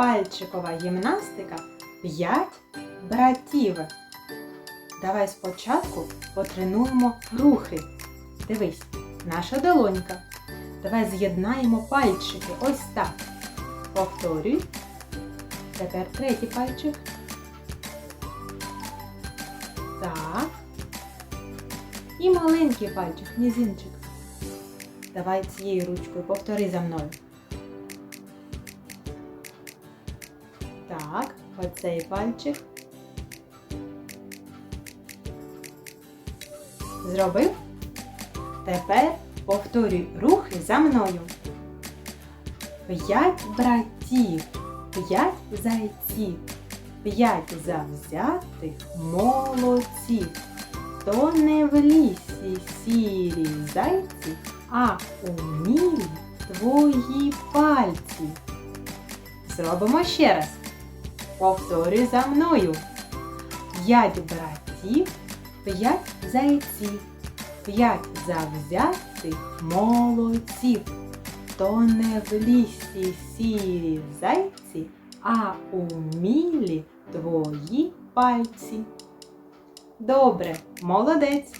пальчикова гімнастика п'ять братів. Давай спочатку потренуємо рухи. Дивись, наша долонька. Давай з'єднаємо пальчики. Ось так. Повторюй. Тепер третій пальчик. Так. І маленький пальчик, мізинчик. Давай цією ручкою повтори за мною. Так, оцей пальчик. Зробив? Тепер повторюй рухи за мною. П'ять братів, п'ять зайців, п'ять завзятих молодців. То не в лісі сірі зайці, а у мілі твої пальці. Зробимо ще раз. Повторюй за мною. П'ять братів, п'ять зайців, п'ять завзятих молодців. То не в лісі сірі зайці, а у мілі твої пальці. Добре, молодець.